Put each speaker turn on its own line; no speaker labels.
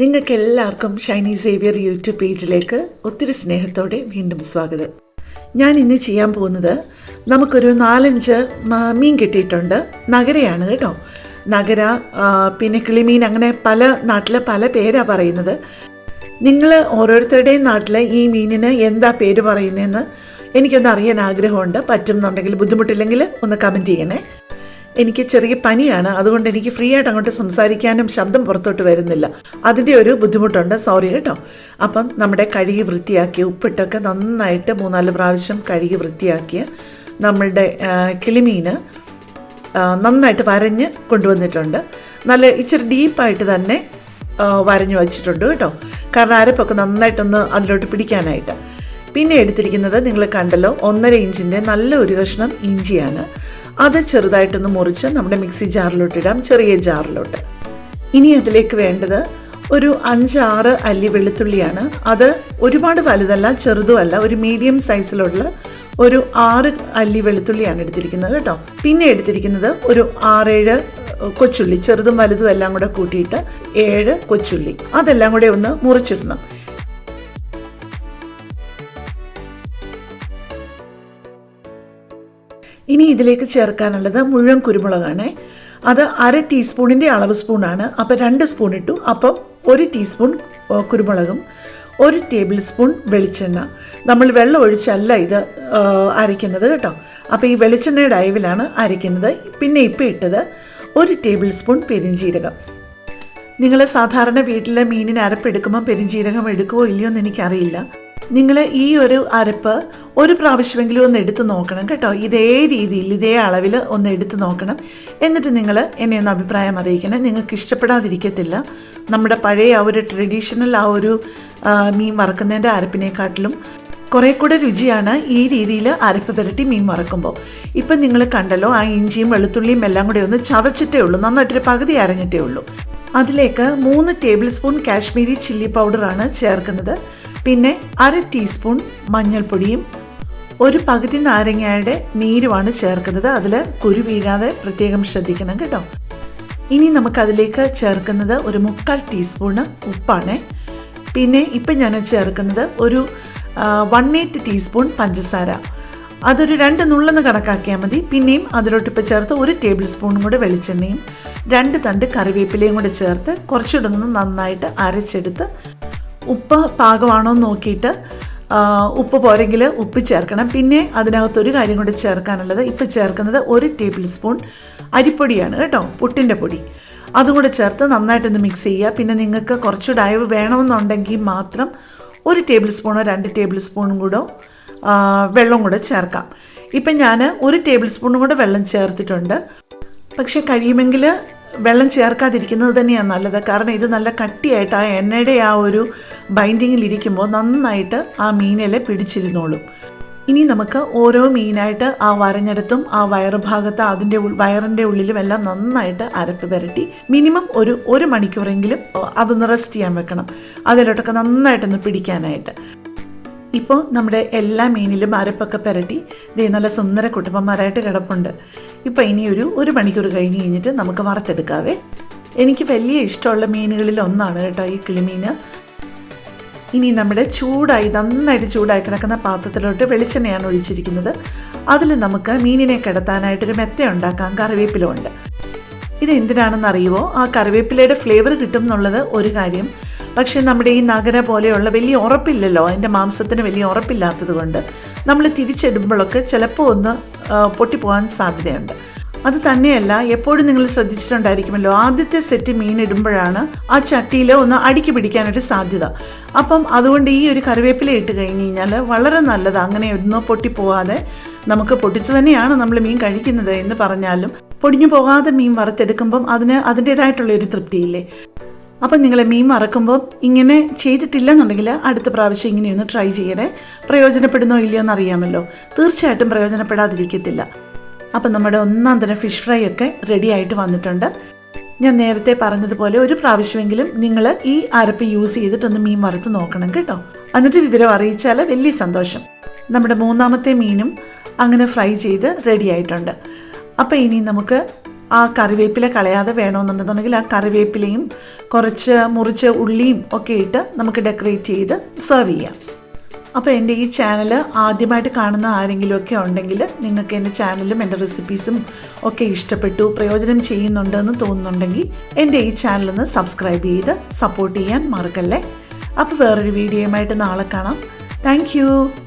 നിങ്ങൾക്ക് എല്ലാവർക്കും Shiny Xavier YouTube പേജിലേക്ക് ഒത്തിരി സ്നേഹത്തോടെ വീണ്ടും സ്വാഗതം. ഞാൻ ഇന്ന് ചെയ്യാൻ പോകുന്നത് നമുക്കൊരു നാലഞ്ച് മീൻ കിട്ടിയിട്ടുണ്ട്. നഗരയാണ് കേട്ടോ. നഗര പിന്നെ കിളിമീൻ അങ്ങനെ പല നാട്ടിലെ പല പേരാണ് പറയുന്നത്. നിങ്ങൾ ഓരോരുത്തരുടെയും നാട്ടിൽ ഈ മീനിന് എന്താ പേര് പറയുന്നതെന്ന് എനിക്കൊന്ന് അറിയാൻ ആഗ്രഹമുണ്ട്. പറ്റുന്നുണ്ടെങ്കിൽ ബുദ്ധിമുട്ടില്ലെങ്കിൽ ഒന്ന് കമന്റ് ചെയ്യണേ. എനിക്ക് ചെറിയ പനിയാണ്. അതുകൊണ്ട് എനിക്ക് ഫ്രീ ആയിട്ട് അങ്ങോട്ട് സംസാരിക്കാനും ശബ്ദം പുറത്തോട്ട് വരുന്നില്ല. അതിന്റെ ഒരു ബുദ്ധിമുട്ടുണ്ട്. സോറി കേട്ടോ. അപ്പം നമ്മുടെ കഴുകി വൃത്തിയാക്കിയ ഉപ്പിട്ടൊക്കെ നന്നായിട്ട് മൂന്നാൽ പ്രാവശ്യം കഴുകി വൃത്തിയാക്കിയ നമ്മളുടെ കിളിമീൻ നന്നായിട്ട് വരഞ്ഞ് കൊണ്ടുവന്നിട്ടുണ്ട്. നല്ല ഇച്ചിരി ഡീപ്പായിട്ട് തന്നെ വരഞ്ഞു വച്ചിട്ടുണ്ട് കേട്ടോ. കാരണം അരപ്പൊക്കെ നന്നായിട്ടൊന്ന് അതിലോട്ട് പിടിക്കാനായിട്ട്. പിന്നെ എടുത്തിരിക്കുന്നത് നിങ്ങൾ കണ്ടല്ലോ ഒന്നര ഇഞ്ചിന്റെ നല്ല ഒരു കഷ്ണം ഇഞ്ചിയാണ്. അത് ചെറുതായിട്ടൊന്ന് മുറിച്ച് നമ്മുടെ മിക്സി ജാറിലോട്ട് ഇടാം ചെറിയ ജാറിലോട്ട്. ഇനി അതിലേക്ക് വേണ്ടത് ഒരു അഞ്ചാറ് അല്ലി വെളുത്തുള്ളിയാണ്. അത് ഒരുപാട് വലുതല്ല ചെറുതുമല്ല ഒരു മീഡിയം സൈസിലുള്ള ഒരു ആറ് അല്ലി വെളുത്തുള്ളിയാണ് എടുത്തിരിക്കുന്നത് കേട്ടോ. പിന്നെ എടുത്തിരിക്കുന്നത് ഒരു ആറേഴ് കൊച്ചുള്ളി ചെറുതും വലുതും എല്ലാം കൂടെ കൂട്ടിയിട്ട് ഏഴ് കൊച്ചുള്ളി. അതെല്ലാം കൂടെ ഒന്ന് മുറിച്ചിടണം. ഇനി ഇതിലേക്ക് ചേർക്കാനുള്ളത് മുഴുവൻ കുരുമുളകാണ്. അത് അര ടീസ്പൂണിന്റെ അളവ് സ്പൂണാണ്. അപ്പോൾ രണ്ട് സ്പൂൺ ഇട്ടു. അപ്പം ഒരു ടീസ്പൂൺ കുരുമുളകും ഒരു ടേബിൾ സ്പൂൺ വെളിച്ചെണ്ണ. നമ്മൾ വെള്ളം ഒഴിച്ചല്ല ഇത് അരയ്ക്കുന്നത് കേട്ടോ. അപ്പോൾ ഈ വെളിച്ചെണ്ണയുടെ അയവിലാണ് അരയ്ക്കുന്നത്. പിന്നെ ഇപ്പം ഇട്ടത് ഒരു ടേബിൾ സ്പൂൺ പെരിഞ്ചീരകം നിങ്ങൾ സാധാരണ വീട്ടിലെ മീനിന് അരപ്പെടുക്കുമ്പോൾ പെരിഞ്ചീരകം എടുക്കുമോ ഇല്ലയോ എന്ന് എനിക്കറിയില്ല. നിങ്ങൾ ഈ ഒരു അരപ്പ് ഒരു പ്രാവശ്യമെങ്കിലും ഒന്ന് എടുത്തു നോക്കണം കേട്ടോ. ഇതേ രീതിയിൽ ഇതേ അളവിൽ ഒന്ന് എടുത്തു നോക്കണം. എന്നിട്ട് നിങ്ങൾ എന്നെ ഒന്ന് അഭിപ്രായം അറിയിക്കണം. നിങ്ങൾക്ക് ഇഷ്ടപ്പെടാതിരിക്കത്തില്ല. നമ്മുടെ പഴയ ആ ഒരു ട്രഡീഷണൽ ആ ഒരു മീൻ വറക്കുന്നതിന്റെ അരപ്പിനെക്കാട്ടിലും കുറേ കൂടെ രുചിയാണ് ഈ രീതിയിൽ അരപ്പ് പുരട്ടി മീൻ വറക്കുമ്പോൾ. ഇപ്പം നിങ്ങൾ കണ്ടല്ലോ ആ ഇഞ്ചിയും വെളുത്തുള്ളിയും എല്ലാം കൂടെ ഒന്ന് ചതച്ചിട്ടേ ഉള്ളൂ. നന്നായിട്ടൊരു പകുതി അരഞ്ഞിട്ടേ ഉള്ളൂ. അതിലേക്ക് മൂന്ന് ടേബിൾ സ്പൂൺ കാശ്മീരി ചില്ലി പൗഡറാണ് ചേർക്കുന്നത്. പിന്നെ അര ടീസ്പൂൺ മഞ്ഞൾപ്പൊടിയും ഒരു പകുതി നാരങ്ങയുടെ നീരുമാണ് ചേർക്കുന്നത്. അതിൽ കുരു വീഴാതെ പ്രത്യേകം ശ്രദ്ധിക്കണം കേട്ടോ. ഇനി നമുക്കതിലേക്ക് ചേർക്കുന്നത് ഒരു മുക്കാൽ ടീസ്പൂണ് ഉപ്പാണ്. പിന്നെ ഇപ്പം ഞാൻ ചേർക്കുന്നത് ഒരു വൺ എയ്റ്റ് ടീസ്പൂൺ പഞ്ചസാര. അതൊരു രണ്ട് നുള്ളെന്ന് കണക്കാക്കിയാൽ മതി. പിന്നെയും അതിലോട്ട് ഇപ്പോൾ ചേർത്ത് ഒരു ടേബിൾ സ്പൂണും കൂടെ വെളിച്ചെണ്ണയും രണ്ട് തണ്ട് കറിവേപ്പിലയും കൂടെ ചേർത്ത് കുറച്ചുകൂടെ നന്നായിട്ട് അരച്ചെടുത്ത് ഉപ്പ് പാകമാണോ എന്ന് നോക്കിയിട്ട് ഉപ്പ് പോരെങ്കിൽ ഉപ്പ് ചേർക്കണം. പിന്നെ അതിനകത്തൊരു കാര്യം കൂടി ചേർക്കാനുള്ളത് ഇപ്പം ചേർക്കുന്നത് ഒരു ടേബിൾ സ്പൂൺ അരിപ്പൊടിയാണ് കേട്ടോ പുട്ടിന്റെ പൊടി. അതും കൂടെ ചേർത്ത് നന്നായിട്ടൊന്ന് മിക്സ് ചെയ്യുക. പിന്നെ നിങ്ങൾക്ക് കുറച്ചുകൂടെ അയവ് വേണമെന്നുണ്ടെങ്കിൽ മാത്രം ഒരു ടേബിൾ സ്പൂണോ രണ്ട് ടേബിൾ സ്പൂണും കൂടെ വെള്ളം കൂടെ ചേർക്കാം. ഇപ്പം ഞാൻ ഒരു ടേബിൾ സ്പൂണും കൂടെ വെള്ളം ചേർത്തിട്ടുണ്ട്. പക്ഷേ കഴിയുമെങ്കിൽ വെള്ളം ചേർക്കാതിരിക്കുന്നത് തന്നെയാണ് നല്ലത്. കാരണം ഇത് നല്ല കട്ടിയായിട്ട് ആ എണ്ണയുടെ ആ ഒരു ബൈൻഡിങ്ങിൽ ഇരിക്കുമ്പോൾ നന്നായിട്ട് ആ മീനിലെ പിടിച്ചിരുന്നോളും. ഇനി നമുക്ക് ഓരോ മീനായിട്ട് ആ വരഞ്ഞെടുത്തും ആ വയറുഭാഗത്ത് അതിന്റെ വയറിന്റെ ഉള്ളിലും എല്ലാം നന്നായിട്ട് അരപ്പ് പുരട്ടി മിനിമം ഒരു ഒരു മണിക്കൂറെങ്കിലും അതൊന്ന് റെസ്റ്റ് ചെയ്യാൻ വെക്കണം. അതിലോട്ടൊക്കെ നന്നായിട്ടൊന്ന് പിടിക്കാനായിട്ട്. ഇപ്പോൾ നമ്മുടെ എല്ലാ മീനിലും അരപ്പൊക്കെ പുരട്ടി ദേ നല്ല സുന്ദര കുടുംബന്മാരായിട്ട് കിടപ്പുണ്ട്. ഇപ്പോൾ ഇനിയൊരു ഒരു മണിക്കൂർ കഴിഞ്ഞ് കഴിഞ്ഞിട്ട് നമുക്ക് വറുത്തെടുക്കാവേ. എനിക്ക് വലിയ ഇഷ്ടമുള്ള മീനുകളിൽ ഒന്നാണ് കേട്ടോ ഈ കിളിമീന്. ഇനി നമ്മുടെ ചൂടായി നന്നായിട്ട് ചൂടായി കിടക്കുന്ന പാത്രത്തിലോട്ട് വെളിച്ചെണ്ണയാണ് ഒഴിച്ചിരിക്കുന്നത്. അതിൽ നമുക്ക് മീനിനെ കിടത്താനായിട്ടൊരു മെത്ത ഉണ്ടാക്കാം കറിവേപ്പിലുണ്ട് ഇത് എന്തിനാണെന്ന് അറിയുമോ ആ കറിവേപ്പിലയുടെ ഫ്ലേവർ കിട്ടും എന്നുള്ളത് ഒരു കാര്യം. പക്ഷേ നമ്മുടെ ഈ നഗര പോലെയുള്ള വലിയ ഉറപ്പില്ലല്ലോ അതിന്റെ മാംസത്തിന് വലിയ ഉറപ്പില്ലാത്തത് കൊണ്ട്. നമ്മൾ തിരിച്ചിടുമ്പോഴൊക്കെ ചിലപ്പോൾ ഒന്ന് പൊട്ടിപ്പോകാൻ സാധ്യതയുണ്ട്. അത് തന്നെയല്ല എപ്പോഴും നിങ്ങൾ ശ്രദ്ധിച്ചിട്ടുണ്ടായിരിക്കുമല്ലോ ആദ്യത്തെ സെറ്റ് മീൻ ഇടുമ്പോഴാണ് ആ ചട്ടിയിൽ ഒന്ന് അടുക്കി പിടിക്കാനൊരു സാധ്യത. അപ്പം അതുകൊണ്ട് ഈ ഒരു കറിവേപ്പില ഇട്ട് കഴിഞ്ഞ് കഴിഞ്ഞാൽ വളരെ നല്ലത്. അങ്ങനെ ഒന്നും പൊട്ടിപ്പോവാതെ നമുക്ക് പൊട്ടിച്ചു തന്നെയാണ് നമ്മൾ മീൻ കഴിക്കുന്നത് എന്ന് പറഞ്ഞാലും പൊടിഞ്ഞു പോകാതെ മീൻ വറുത്തെടുക്കുമ്പം അതിന് അതിന്റേതായിട്ടുള്ള ഒരു തൃപ്തിയില്ലേ? അപ്പം നിങ്ങൾ മീൻ മറക്കുമ്പോൾ ഇങ്ങനെ ചെയ്തിട്ടില്ലെന്നുണ്ടെങ്കിൽ അടുത്ത പ്രാവശ്യം ഇങ്ങനെയൊന്ന് ട്രൈ ചെയ്യണേ. പ്രയോജനപ്പെടുന്നോ ഇല്ലയോ എന്ന് അറിയാമല്ലോ തീർച്ചയായിട്ടും പ്രയോജനപ്പെടാതിരിക്കത്തില്ല. അപ്പം നമ്മുടെ ഒന്നാം തരം ഫിഷ് ഫ്രൈ ഒക്കെ റെഡി ആയിട്ട് വന്നിട്ടുണ്ട്. ഞാൻ നേരത്തെ പറഞ്ഞതുപോലെ ഒരു പ്രാവശ്യമെങ്കിലും നിങ്ങൾ ഈ അരപ്പ് യൂസ് ചെയ്തിട്ടൊന്ന് മീൻ വറുത്ത് നോക്കണം കേട്ടോ. എന്നിട്ട് വിവരം അറിയിച്ചാൽ വലിയ സന്തോഷം. നമ്മുടെ മൂന്നാമത്തെ മീനും അങ്ങനെ ഫ്രൈ ചെയ്ത് റെഡി ആയിട്ടുണ്ട്. അപ്പോൾ ഇനി നമുക്ക് ആ കറിവേപ്പില കളയാതെ വേണമെന്നുണ്ടെന്നുണ്ടെങ്കിൽ ആ കറിവേപ്പിലയും കുറച്ച് മുറിച്ച ഉള്ളിയും ഒക്കെ ഇട്ട് നമുക്ക് ഡെക്കറേറ്റ് ചെയ്ത് സെർവ് ചെയ്യാം. അപ്പോൾ എന്റെ ഈ ചാനൽ ആദ്യമായിട്ട് കാണുന്ന ആരെങ്കിലുമൊക്കെ ഉണ്ടെങ്കിൽ നിങ്ങൾക്ക് എന്റെ ചാനലും എന്റെ റെസിപ്പീസും ഒക്കെ ഇഷ്ടപ്പെട്ടു പ്രയോജനം ചെയ്യുന്നുണ്ടെന്ന് തോന്നുന്നുണ്ടെങ്കിൽ എന്റെ ഈ ചാനലൊന്ന് സബ്സ്ക്രൈബ് ചെയ്ത് സപ്പോർട്ട് ചെയ്യാൻ മറക്കല്ലേ? അപ്പോൾ വേറൊരു വീഡിയോയുമായിട്ട് നാളെ കാണാം. താങ്ക്